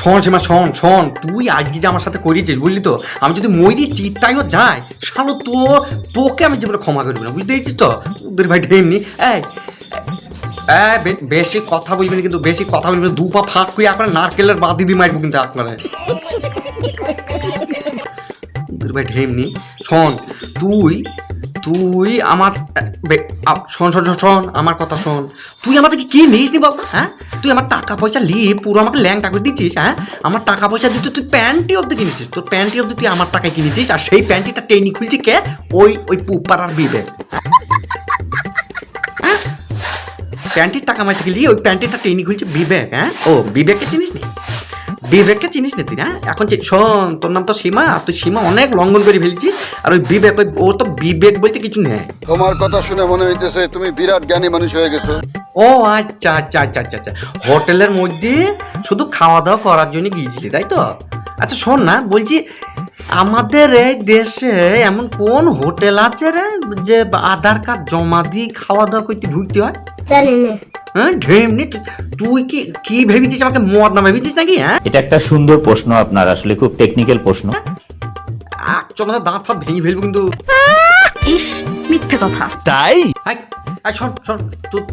শোন সীমা শোন শোন, তুই আজকে যে আমার সাথে করিয়েছিস, বুঝলি তো? আমি যদি মরি চিত্তাইও যাই শালো, তো, তোকে আমি জীবনে ক্ষমা করবি না, বুঝতে পেরেছিস তো? তোদের ভাই ঢেমনি এই বেশি কথা বলবি না কিন্তু, বেশি কথা বলবি না দু পা ফাঁক করে আপনার নারকেলের বাদ দিদি মারবো কিন্তু আপনারা। তোদের ভাই ঢেমনি শোন, তুই তুই আমার শোন শোন শোন, আমার কথা শোন। তুই আমাদেরকে কি নিস নি বল হ্যাঁ? তুই আমার টাকা পয়সা নিয়ে পুরো আমাকে ল্যাংটা করে দিচ্ছিস হ্যাঁ? আমার টাকা পয়সা দিতে তুই প্যান্টি অব্দি কিনেছিস তোর প্যান্টি অব্দি তুই আমার টাকায় কিনেছিস আর সেই প্যান্টিটা টেনি খুলছি কে? ওই ওই পুপাড়ার বিবে প্যান্টির টাকা মাই থেকে নিয়ে ওই প্যান্টিটা টেনি খুলছে বিবেক হ্যাঁ? ও বিবেককে চিনিস নি? বিবেককে চিনিস না তুই হ্যাঁ? এখন শোন তোর নাম তো সীমা আর তুই সীমা অনেক লঙ্ঘন করে ফেলছিস আর ওই বিবেক ওই ও তো বিবেক বলতে কিছু নেই। তোমার কথা শুনে মনে হইতেছে তুমি বিরাট জ্ঞানী মানুষ হয়ে গেছো। ও আচ্ছা আচ্ছা আচ্ছা আচ্ছা আচ্ছা। হোটেলের মধ্যে শুধু খাওয়া দাওয়া করার জন্য গিয়েছিলি তাই তো? আচ্ছা শোন না বলছি আমাদের এই দেশে এমন কোন হোটেল আছে রে যে আধার কার্ড জমা দিয়ে খাওয়া দাওয়া করতে ঢুকতে হয়? জানি না। হ্যাঁ ঢেমনি তুই কি কি ভেবেছিস আমাকে মদ না ভেবেছিস নাকি হ্যাঁ? এটা একটা সুন্দর প্রশ্ন আপনার আসলে খুব টেকনিক্যাল প্রশ্ন। চন্দ্র দাঁত ফাত ভেঙে ফেলব কিন্তু। ইস মিথ্যে কথা। আই শোন শোন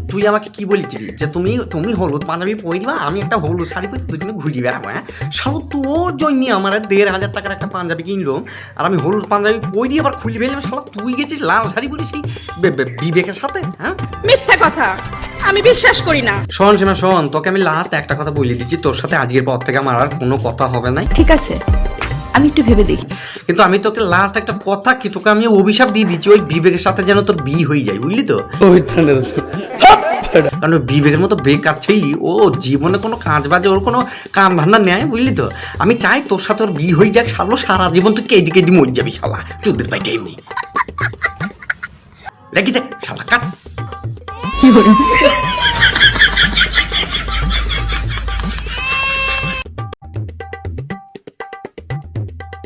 তুই আমাকে কি বলেছিলি? যে তুমি তুমি হলুদ পাঞ্জাবি পরে দিবা আমি একটা হলুদ শাড়ি পরে দুজনে ঘুরি বেড়াবো হ্যাঁ? শালো তোর জন্য আমার দেড় হাজার টাকার একটা পাঞ্জাবি কিনলো আর আমি হলুদ পাঞ্জাবি পরে দিয়ে আবার খুলি ফেললাম শালা তুই গেছিস লাল শাড়ি পরে সেই বে- বে- বিবেকের সাথে হ্যাঁ? মিথ্যে কথা। আমি বিশ্বাস করি না। শোন শোনা শোন তোকে আমি লাস্ট একটা কথা বলে দিচ্ছি তোর সাথে আজকের পর থেকে আমার আর কোনো কথা হবে না ঠিক আছে আমি একটু ভেবে দেখি। কিন্তু আমি তোকে লাস্ট একটা কথা কি তোকে আমি অভিশাপ দিয়ে দিচ্ছি ওই বিবেকের সাথে যেন তোর বিয়ে হয়ে যায় বুঝলি তো? কারণ ওই বিবেকের মতো বেকার ছেলি ও জীবনে কোনো কাজ বাজে ওর কোনো কাম ধান্দা নেয় বুঝলি তো? আমি চাই তোর সাথে ওর বিয়ে হয়ে যাক শালো সারা জীবন তুই কেডি কেডি মরে যাবি শালা চুদের পাইতে এমনি রেখে দেখ শালা কাট। 夜